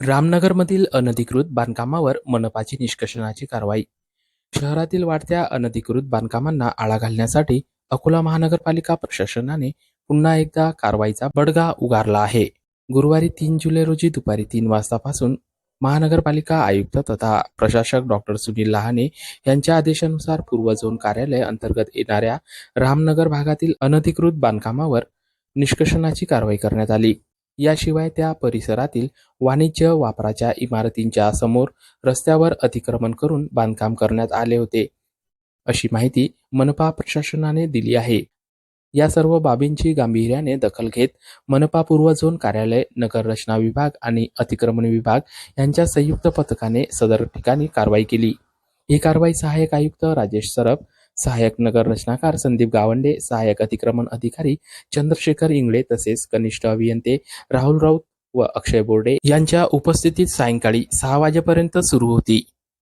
रामनगरमधील अनधिकृत बांधकामावर मनपाची निष्कर्षणाची कारवाई. शहरातील वाढत्या अनधिकृत बांधकामांना आळा घालण्यासाठी अकोला महानगरपालिका प्रशासनाने पुन्हा एकदा कारवाईचा बडगा उगारला आहे. गुरुवारी तीन जुलै रोजी दुपारी तीन वाजतापासून महानगरपालिका आयुक्त तथा प्रशासक डॉक्टर सुनील लहाने यांच्या आदेशानुसार पूर्व झोन कार्यालय अंतर्गत येणाऱ्या रामनगर भागातील अनधिकृत बांधकामावर निष्कर्षणाची कारवाई करण्यात आली. याशिवाय त्या परिसरातील वाणिज्य वापराच्या इमारतींच्या समोर रस्त्यावर अतिक्रमण करून बांधकाम करण्यात आले होते. अशी माहिती मनपा प्रशासनाने दिली आहे. या सर्व बाबींची गांभीर्याने दखल घेत मनपा पूर्व झोन कार्यालय नगर रचना विभाग आणि अतिक्रमण विभाग यांच्या संयुक्त पथकाने सदर ठिकाणी कारवाई केली. ही कारवाई सहाय्यक आयुक्त राजेश सरफ सहाय्यक नगर रचनाकार संदीप गावंडे सहाय्यक अतिक्रमण अधिकारी चंद्रशेखर इंगळे तसेच कनिष्ठ अभियंते राहुल राऊत व अक्षय बोर्डे यांच्या उपस्थितीत सायंकाळी सहा वाजेपर्यंत सुरू होती.